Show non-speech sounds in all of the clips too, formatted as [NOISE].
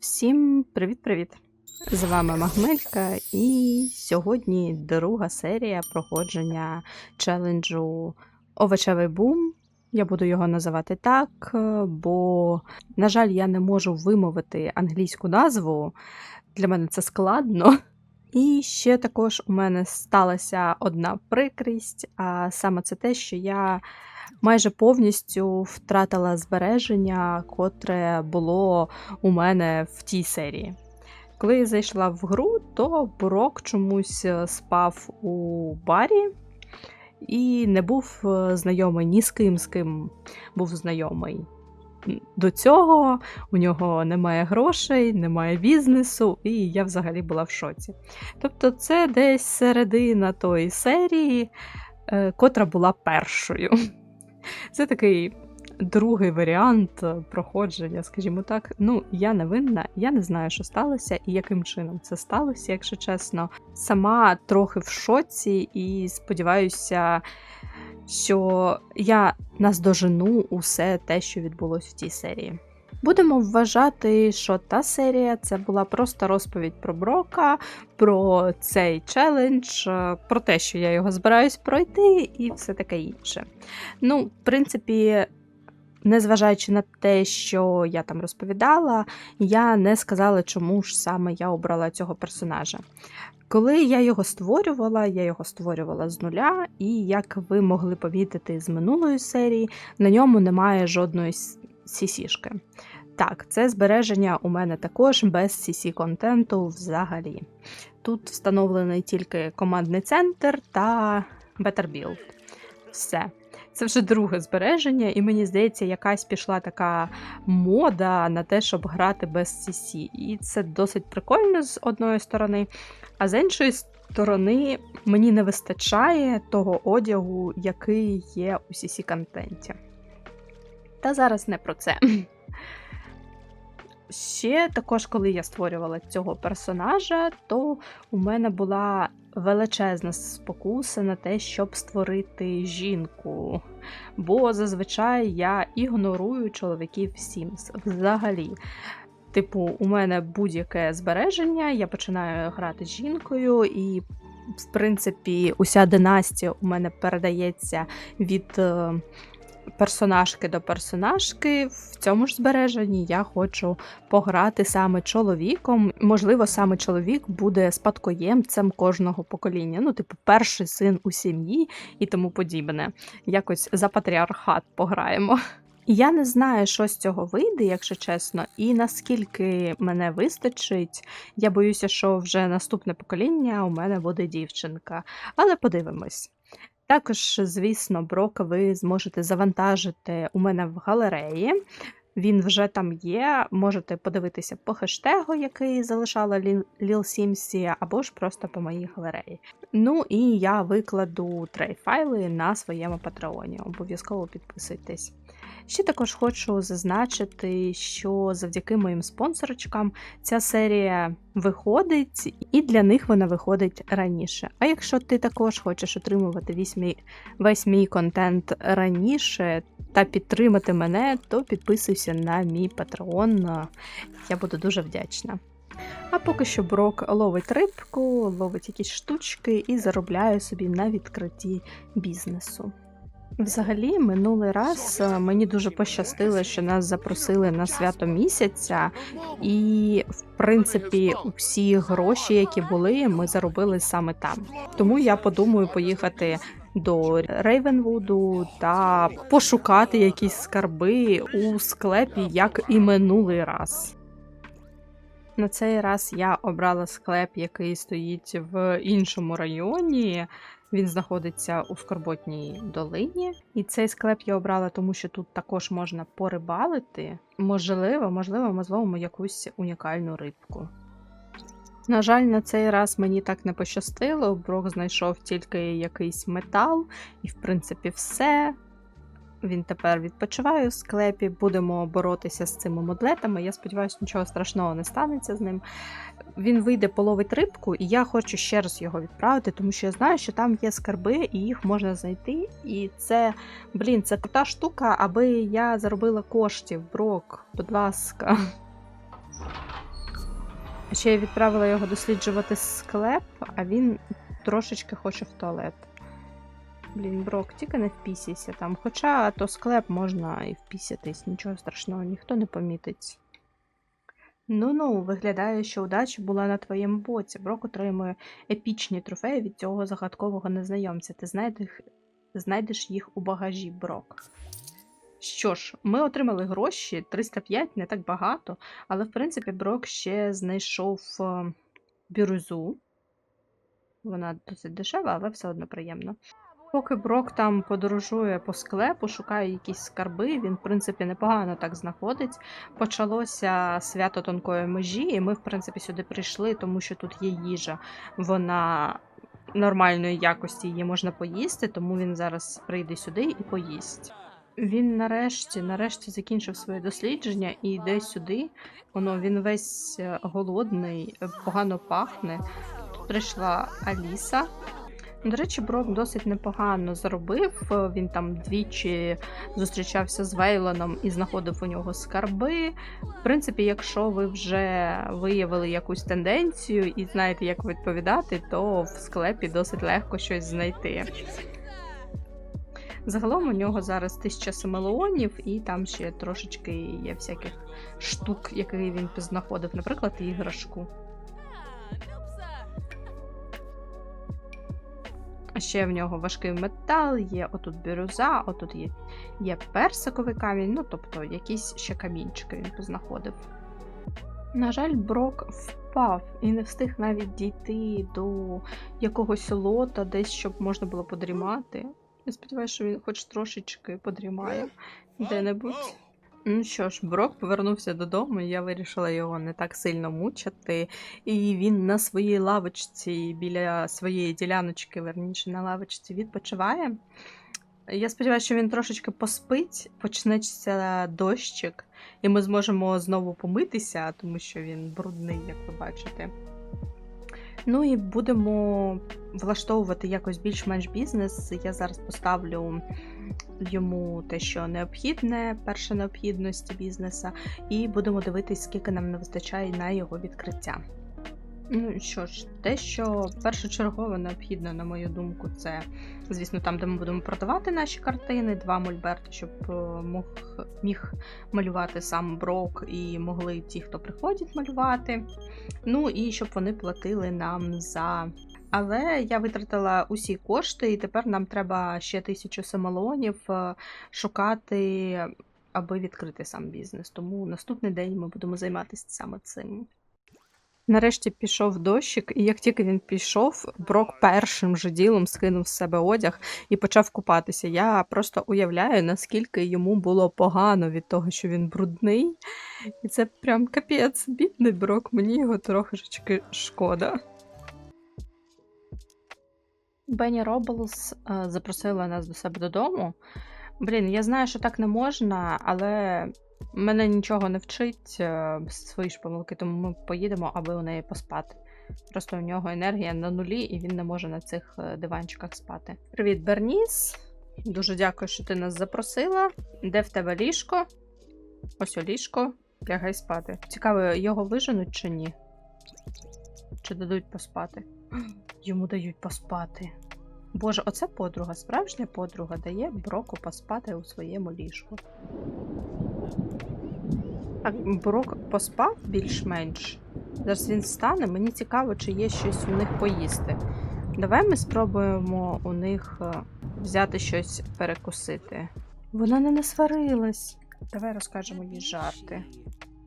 Всім привіт-привіт! З вами Магмелька, і сьогодні друга серія проходження челенджу Овочевий бум. Я буду його називати так, бо, на жаль, я не можу вимовити англійську назву. Для мене це складно. І ще також у мене сталася одна прикрість, а саме це те, що я майже повністю втратила збереження, котре було у мене в тій серії. Коли я зайшла в гру, то Брок чомусь е, спав у барі і не був е, знайомий ні з ким, з ким був знайомий. До цього у нього немає грошей, немає бізнесу, і я взагалі була в шоці. Тобто, це десь середина тої серії, е, котра була першою. [LAUGHS] Це такий другий варіант проходження, скажімо так. Ну, я не винна, я не знаю, що сталося і яким чином це сталося, якщо чесно. Сама трохи в шоці і сподіваюся, що я наздожену усе те, що відбулося в тій серії. Будемо вважати, що та серія це була просто розповідь про Брока, про цей челендж, про те, що я його збираюсь пройти, і все таке інше. Ну, в принципі, незважаючи на те, що я там розповідала, я не сказала, чому ж саме я обрала цього персонажа. Коли я його створювала, я його створювала з нуля, і як ви могли помітити з минулої серії, на ньому немає жодної сісішки. Так, це збереження у мене також без cc контенту взагалі. Тут встановлений тільки командний центр та Better Build. Все. Це вже друге збереження, і мені здається, якась пішла така мода на те, щоб грати без CC. І це досить прикольно з одної сторони, а з іншої сторони, мені не вистачає того одягу, який є у cc контенті. Та зараз не про це. Ще також, коли я створювала цього персонажа, то у мене була величезна спокуса на те, щоб створити жінку. Бо зазвичай я ігнорую чоловіків Sims взагалі. Типу, у мене будь-яке збереження, я починаю грати з жінкою, і, в принципі, уся династія у мене передається від е, персонажки до персонажки. В цьому ж збереженні я хочу пограти саме чоловіком. Можливо, саме чоловік буде спадкоємцем кожного покоління. Ну, типу, перший син у сім'ї і тому подібне. Якось за патріархат пограємо. Я не знаю, що з цього вийде, якщо чесно, і наскільки мене вистачить. Я боюся, що вже наступне покоління у мене буде дівчинка. Але подивимось. Також, звісно, брок ви зможете завантажити у мене в галереї. Він вже там є. Можете подивитися по хештегу, який залишала Ліл Сімсі, або ж просто по моїй галереї. Ну і я викладу трей-файли на своєму патреоні. Обов'язково підписуйтесь. Ще також хочу зазначити, що завдяки моїм спонсорочкам ця серія виходить, і для них вона виходить раніше. А якщо ти також хочеш отримувати весь мій, весь мій контент раніше та підтримати мене, то підписуйся на мій патреон. Я буду дуже вдячна. А поки що Брок ловить рибку, ловить якісь штучки і заробляє собі на відкритті бізнесу. Взагалі, минулий раз е, мені дуже пощастило, що нас запросили на свято місяця, і в принципі всі гроші, які були, ми заробили саме там. Тому я подумаю поїхати до Рейвенвуду та пошукати якісь скарби у склепі, як і минулий раз. На цей раз я обрала склеп, який стоїть в іншому районі. Він знаходиться у Скорботній долині, і цей склеп я обрала, тому що тут також можна порибалити. Можливо, можливо, ми зловимо якусь унікальну рибку. На жаль, на цей раз мені так не пощастило. Брок знайшов тільки якийсь метал, і, в принципі, все. Він тепер відпочиває у склепі, будемо боротися з цими модлетами. Я сподіваюся, нічого страшного не станеться з ним. Він вийде, половить рибку, і я хочу ще раз його відправити, тому що я знаю, що там є скарби, і їх можна знайти. І це, блін, це та штука, аби я заробила коштів, брок, будь ласка. Ще я відправила його досліджувати склеп, а він трошечки хоче в туалет. Блін, Брок, тільки не впісійся там. Хоча то склеп можна і впісятись, нічого страшного, ніхто не помітить. Ну ну, виглядає, що удача була на твоєму боці. Брок отримує епічні трофеї від цього загадкового незнайомця. Ти знайдеш, знайдеш їх у багажі, Брок. Що ж, ми отримали гроші 305, не так багато, але в принципі Брок ще знайшов е, бірюзу. Вона досить дешева, але все одно приємно. Поки Брок там подорожує по склепу, шукає якісь скарби, він, в принципі, непогано так знаходить. Почалося свято тонкої межі, і ми, в принципі, сюди прийшли, тому що тут є їжа. Вона нормальної якості, її можна поїсти, тому він зараз прийде сюди і поїсть. Він нарешті, нарешті закінчив своє дослідження і йде сюди. Воно він весь е, голодний, е, погано пахне. Тут прийшла Аліса. До речі, Брок досить непогано заробив. Він там двічі зустрічався з Вейлоном і знаходив у нього скарби. В принципі, якщо ви вже виявили якусь тенденцію і знаєте, як відповідати, то в склепі досить легко щось знайти. Загалом у нього зараз 1000 семелеонів, і там ще трошечки є всяких штук, які він знаходив, наприклад, іграшку. Ще в нього важкий метал, є отут бірюза, отут є, є персиковий камінь, ну тобто якісь ще камінчики він познаходив. На жаль, Брок впав і не встиг навіть дійти до якогось лота, десь щоб можна було подрімати. Я сподіваюся, що він хоч трошечки подрімає де-небудь. Ну що ж, Брок повернувся додому, і я вирішила його не так сильно мучити. І він на своїй лавочці біля своєї діляночки, верніше на лавочці, відпочиває. Я сподіваюся, що він трошечки поспить, почнеться дощик, і ми зможемо знову помитися, тому що він брудний, як ви бачите. Ну і будемо влаштовувати якось більш-менш бізнес. Я зараз поставлю йому те, що необхідне, перша необхідності бізнеса, і будемо дивитись, скільки нам не вистачає на його відкриття. Ну що ж, те, що першочергово необхідно, на мою думку, це, звісно, там, де ми будемо продавати наші картини, два мольберти, щоб е, мог, міг малювати сам брок і могли ті, хто приходять малювати. Ну і щоб вони платили нам за. Але я витратила усі кошти, і тепер нам треба ще тисячу самолонів е, шукати, аби відкрити сам бізнес. Тому наступний день ми будемо займатися саме цим. Нарешті пішов дощик, і як тільки він пішов, Брок першим же ділом скинув з себе одяг і почав купатися. Я просто уявляю, наскільки йому було погано від того, що він брудний. І це прям капець, бідний Брок, мені його трошечки шкода. Бенні Роблс е, запросила нас до себе додому. Блін, я знаю, що так не можна, але мене нічого не вчить е, свої ж помилки, тому ми поїдемо, аби у неї поспати. Просто у нього енергія на нулі, і він не може на цих е, диванчиках спати. Привіт, Берніс. Дуже дякую, що ти нас запросила. Де в тебе ліжко? Ось у ліжко. Лягай спати. Цікаво, його виженуть чи ні? Чи дадуть поспати? [GASPS] Йому дають поспати. Боже, оце подруга, справжня подруга дає Броку поспати у своєму ліжку. Так, Брок поспав більш-менш. Зараз він встане. Мені цікаво, чи є щось у них поїсти. Давай ми спробуємо у них е, взяти щось перекусити. Вона не насварилась. Давай розкажемо їй жарти.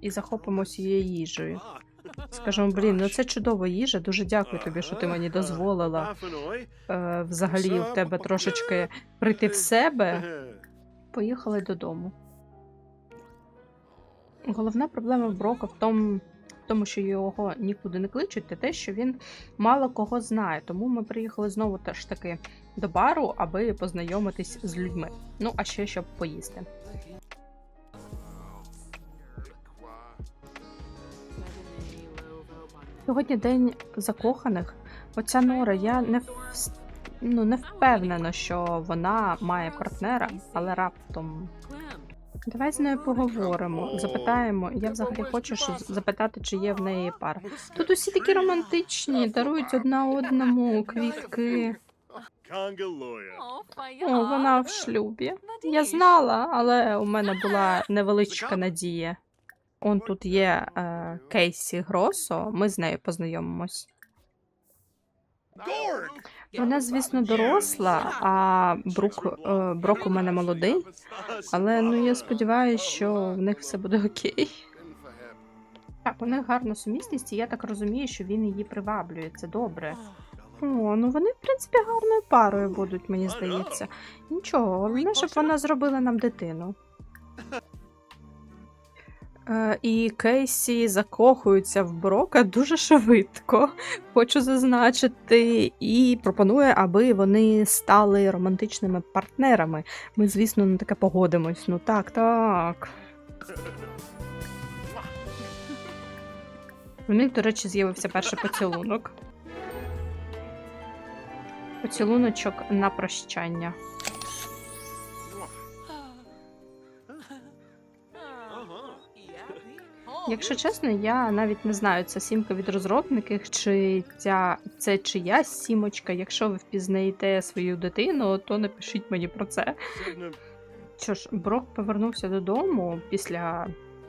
І захопимося її їжею. Скажемо, [LAUGHS] блін, ну це чудова їжа. Дуже дякую тобі, що ти мені дозволила е, взагалі в тебе трошечки прийти в себе. Поїхали додому. Головна проблема Брока в тому, в тому, що його нікуди не кличуть, це те, що він мало кого знає. Тому ми приїхали знову теж таки до бару, аби познайомитись з людьми. Ну, а ще щоб поїсти. Сьогодні день закоханих. Оця Нора, я не в- ну, не впевнена, що вона має партнера, але раптом Давай з нею поговоримо, запитаємо. Я взагалі хочу запитати, чи є в неї пара. Тут усі такі романтичні, дарують одна одному квітки. О, вона в шлюбі. Я знала, але у мене була невеличка надія. Он тут є е, Кейсі Гросо, ми з нею познайомимось. Вона, звісно, доросла, а Брук, е, Брок у мене молодий, але ну я сподіваюся, що в них все буде окей. Так, у них гарна сумісність, і я так розумію, що він її приваблює. Це добре. О, ну вони, в принципі, гарною парою будуть, мені здається. Нічого, головне, щоб вона зробила нам дитину. Е, і Кейсі закохується в Брока дуже швидко, хочу зазначити, і пропонує, аби вони стали романтичними партнерами. Ми, звісно, на таке погодимось. Ну так, так. У них, до речі, з'явився перший поцілунок. Поцілуночок на прощання. Якщо чесно, я навіть не знаю, це сімка від розробників, чи ця це чиясь сімочка. Якщо ви впізнаєте свою дитину, то напишіть мені про це. Що ж, Брок повернувся додому після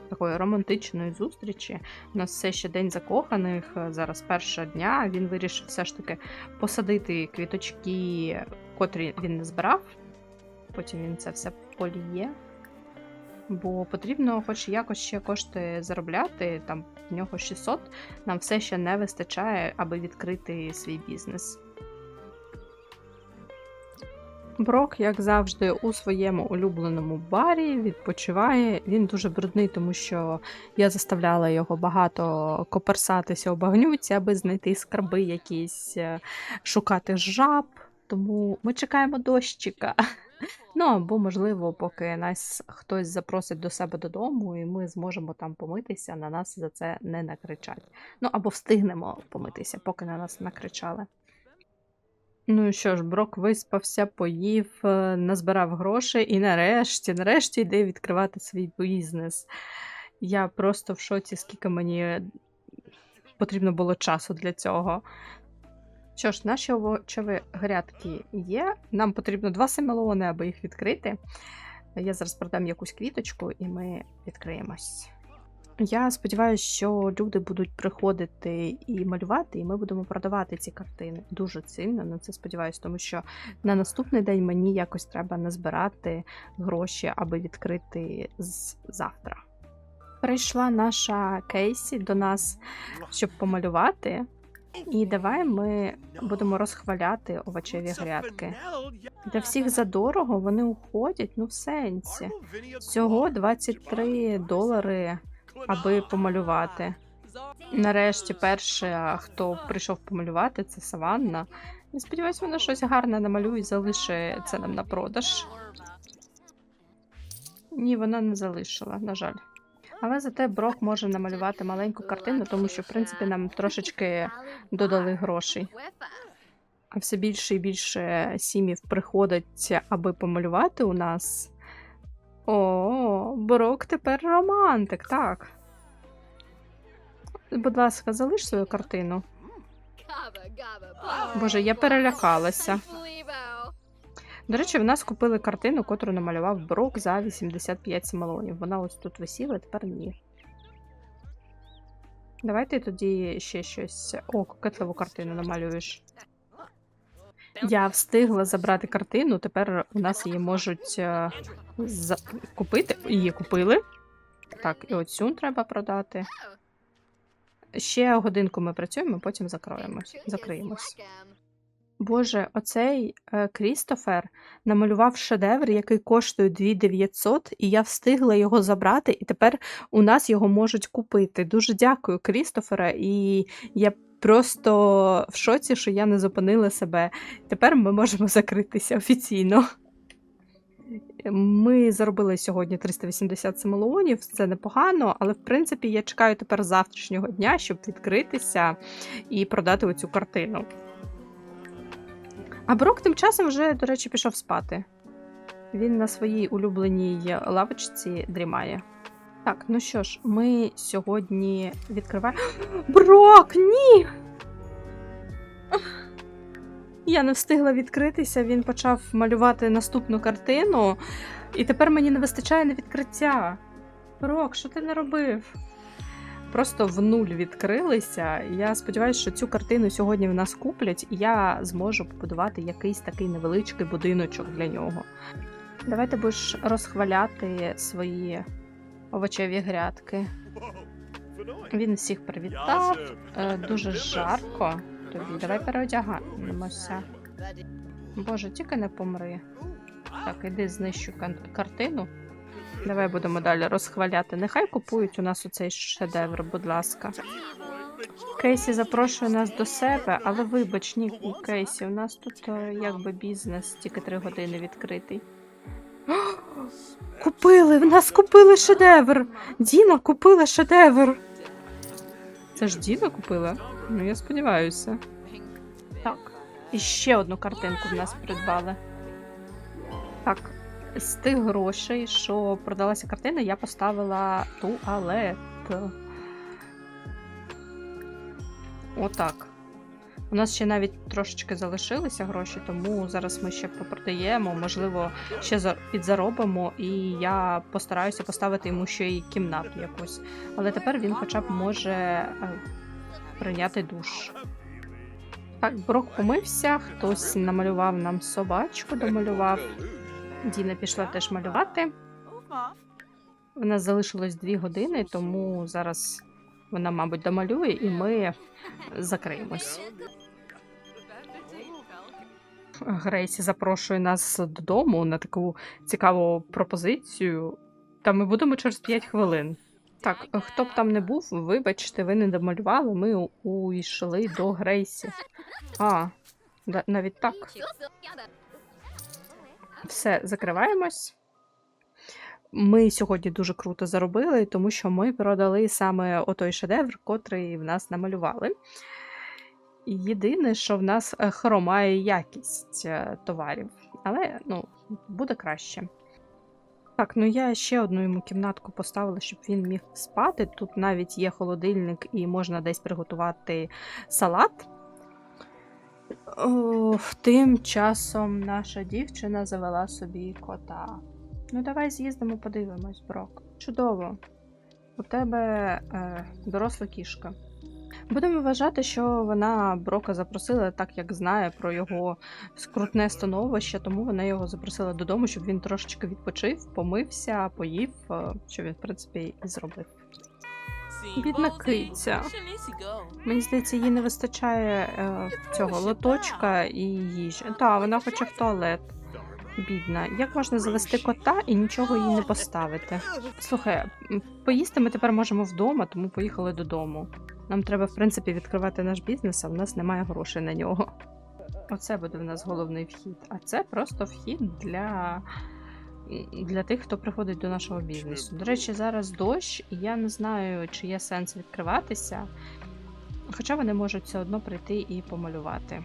такої романтичної зустрічі. У нас все ще день закоханих. Зараз перша дня. Він вирішив все ж таки посадити квіточки, котрі він не збирав. Потім він це все поліє. Бо потрібно хоч якось ще кошти заробляти, там в нього 600, нам все ще не вистачає, аби відкрити свій бізнес. Брок, як завжди, у своєму улюбленому барі відпочиває. Він дуже брудний, тому що я заставляла його багато коперсатися у багнюці, аби знайти скарби якісь, е, шукати жаб. Тому ми чекаємо дощика. Ну або, можливо, поки нас хтось запросить до себе додому, і ми зможемо там помитися, на нас за це не накричать. Ну або встигнемо помитися, поки на нас накричали. Ну і що ж, Брок виспався, поїв, е, назбирав грошей і нарешті, нарешті йде відкривати свій бізнес. Я просто в шоці, скільки мені потрібно було часу для цього. Що ж, наші овочеві грядки є. Нам потрібно два семелони, аби їх відкрити. Я зараз продам якусь квіточку і ми відкриємось. Я сподіваюся, що люди будуть приходити і малювати, і ми будемо продавати ці картини. Дуже сильно на це сподіваюся, тому що на наступний день мені якось треба назбирати гроші, аби відкрити з завтра. Прийшла наша Кейсі до нас, щоб помалювати. І давай ми будемо розхваляти овочеві грядки. Для всіх задорого вони уходять, ну в сенсі. Всього 23 долари, аби помалювати. Нарешті, перше, хто прийшов помалювати, це Саванна. І сподіваюся, вона щось гарне намалює і залишить це нам на продаж. Ні, вона не залишила, на жаль. Але зате Брок може намалювати маленьку картину, тому що, в принципі, нам трошечки додали грошей. А все більше і більше сімів приходить, аби помалювати у нас. О, Брок тепер романтик, так. Будь ласка, залиш свою картину. Боже, я перелякалася. До речі, в нас купили картину, котру намалював Брок за 85 семелонів. Вона ось тут висіла, тепер ні. Давайте тоді ще щось. О, кокетливу картину намалюєш. Я встигла забрати картину, тепер у нас її можуть е, за... купити. Її купили. Так, і оцю треба продати. Ще годинку ми працюємо, потім закроємось. закриємось. Боже, оцей е, Крістофер намалював шедевр, який коштує 2900, і я встигла його забрати, і тепер у нас його можуть купити. Дуже дякую, Крістофера, і я просто в шоці, що я не зупинила себе. Тепер ми можемо закритися офіційно. Ми заробили сьогодні 387 мільйонів, це непогано, але в принципі я чекаю тепер завтрашнього дня, щоб відкритися і продати оцю картину. А Брок тим часом вже, до речі, пішов спати. Він на своїй улюбленій лавочці дрімає. Так, ну що ж, ми сьогодні відкриваємо. [GASPS] Брок, ні! [SIGHS] Я не встигла відкритися, він почав малювати наступну картину, і тепер мені не вистачає на відкриття. Брок, що ти не робив? Просто в нуль відкрилися. Я сподіваюся, що цю картину сьогодні в нас куплять, і я зможу побудувати якийсь такий невеличкий будиночок для нього. Давай ти будеш розхваляти свої овочеві грядки. Він всіх привітав. Е, Дуже жарко тобі. Давай переодягаємося. Боже, тільки не помри. Так, іди знищу картину. Давай будемо далі розхваляти. Нехай купують у нас оцей шедевр, будь ласка. Кейсі запрошує нас до себе, але вибач, ні, Кейсі, у нас тут е, якби бізнес тільки три години відкритий. Купили! В нас купили шедевр! Діна купила шедевр! Це ж Діна купила? Ну, я сподіваюся. Так. І ще одну картинку в нас придбали. Так, з тих грошей, що продалася картина, я поставила туалет. Отак. У нас ще навіть трошечки залишилися гроші, тому зараз ми ще попродаємо, можливо, ще підзаробимо, і я постараюся поставити йому ще й кімнату якусь. Але тепер він хоча б може е, прийняти душ. Так, Брок помився, хтось намалював нам собачку, домалював. Діна пішла теж малювати. У нас залишилось дві години, тому зараз вона, мабуть, домалює, і ми закриємось. Грейсі запрошує нас додому на таку цікаву пропозицію. Та ми будемо через 5 хвилин. Так, хто б там не був, вибачте, ви не домалювали, ми уйшли до Грейсі. А, навіть так. Все, закриваємось. Ми сьогодні дуже круто заробили, тому що ми продали саме отой шедевр, котрий в нас намалювали. Єдине, що в нас е, хромає якість е, товарів, але ну, буде краще. Так, ну я ще одну йому кімнатку поставила, щоб він міг спати. Тут навіть є холодильник і можна десь приготувати салат. О, тим часом наша дівчина завела собі кота. Ну, давай з'їздимо, подивимось, Брок. Чудово. У тебе е, доросла кішка. Будемо вважати, що вона Брока запросила, так як знає про його скрутне становище, тому вона його запросила додому, щоб він трошечки відпочив, помився, поїв, е, що він, в принципі, і зробив. Бідна киця. Мені здається, їй не вистачає е, цього лоточка і їжі. Так, вона хоче в туалет. Бідна. Як можна завести кота і нічого їй не поставити? Слухай, поїсти ми тепер можемо вдома, тому поїхали додому. Нам треба, в принципі, відкривати наш бізнес, а в нас немає грошей на нього. Оце буде в нас головний вхід. А це просто вхід для, для тих, хто приходить до нашого бізнесу. До речі, зараз дощ, і я не знаю, чи є сенс відкриватися. Хоча вони можуть все одно прийти і помалювати.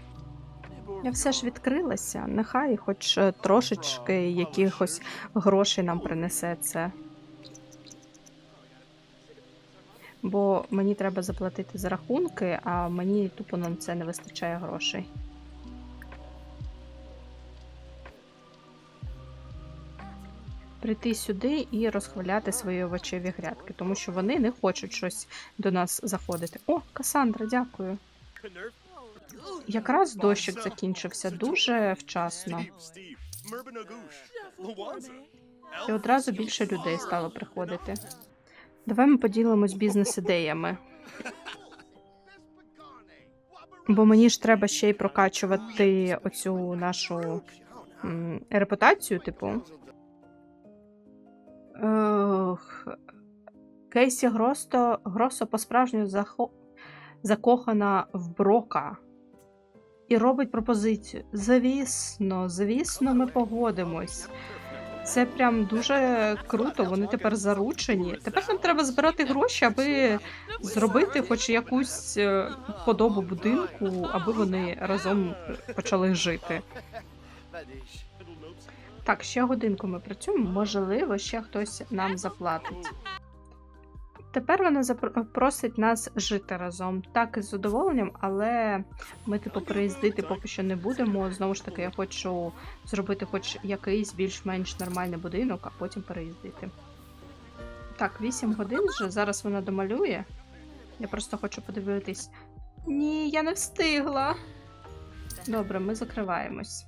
Я все ж відкрилася, нехай хоч е, трошечки якихось грошей нам принесе це. Бо мені треба заплатити за рахунки, а мені тупо на це не вистачає грошей. Прийти сюди і розхваляти свої овочеві грядки, тому що вони не хочуть щось до нас заходити. О, Касандра, дякую. Якраз дощик закінчився дуже вчасно. І одразу більше людей стало приходити. Давай ми поділимось бізнес-ідеями. Бо мені ж треба ще й прокачувати оцю нашу м, репутацію, типу. Кейсі Гросто, Гросо по-справжньому захо... закохана в Брока і робить пропозицію. Звісно, звісно, ми погодимось. Це прям дуже круто. Вони тепер заручені. Тепер нам треба збирати гроші, аби зробити хоч якусь е, подобу будинку, аби вони разом почали жити. Так, ще годинку ми працюємо, можливо, ще хтось нам заплатить. Тепер вона просить нас жити разом. Так, із задоволенням, але ми, типу, переїздити поки що не будемо. Знову ж таки, я хочу зробити хоч якийсь більш-менш нормальний будинок, а потім переїздити. Так, 8 годин вже. Зараз вона домалює. Я просто хочу подивитись. Ні, я не встигла. Добре, ми закриваємось.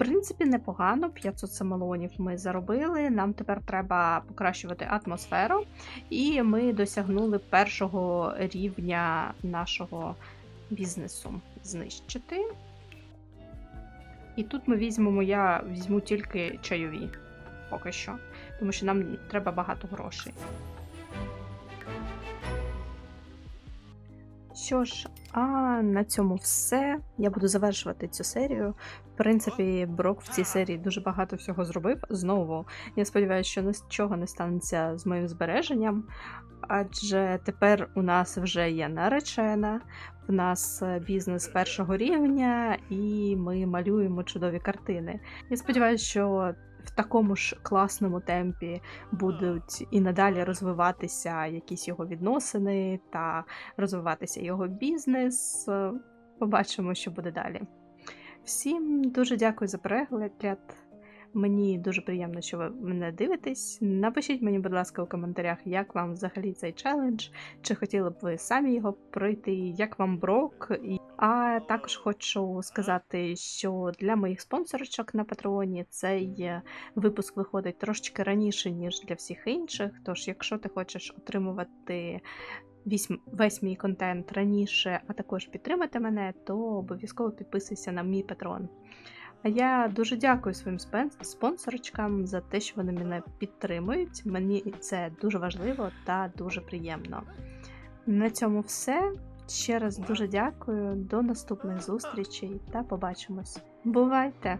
Принципі, непогано. 500 самолонів ми заробили. Нам тепер треба покращувати атмосферу. І ми досягнули першого рівня нашого бізнесу. Знищити. І тут ми візьмемо, я візьму тільки чайові поки що, тому що нам треба багато грошей. Що ж, а на цьому все. Я буду завершувати цю серію. В принципі, Брок в цій серії дуже багато всього зробив. Знову я сподіваюся, що нічого не станеться з моїм збереженням, адже тепер у нас вже є наречена, в нас е, бізнес першого рівня, і ми малюємо чудові картини. Я сподіваюся, що в такому ж класному темпі будуть і надалі розвиватися якісь його відносини та розвиватися його бізнес. Побачимо, що буде далі. Всім дуже дякую за перегляд. Мені дуже приємно, що ви мене дивитесь. Напишіть мені, будь ласка, у коментарях, як вам взагалі цей челендж, чи хотіли б ви самі його пройти, як вам брок. І- А також хочу сказати, що для моїх спонсорочок на Патреоні цей е, випуск виходить трошечки раніше, ніж для всіх інших. Тож, якщо ти хочеш отримувати весь, весь мій контент раніше, а також підтримати мене, то обов'язково підписуйся на мій патрон. А я дуже дякую своїм спонсорочкам за те, що вони мене підтримують. Мені це дуже важливо та дуже приємно. На цьому все. Ще раз дуже дякую. До наступних зустрічей та побачимось. Бувайте!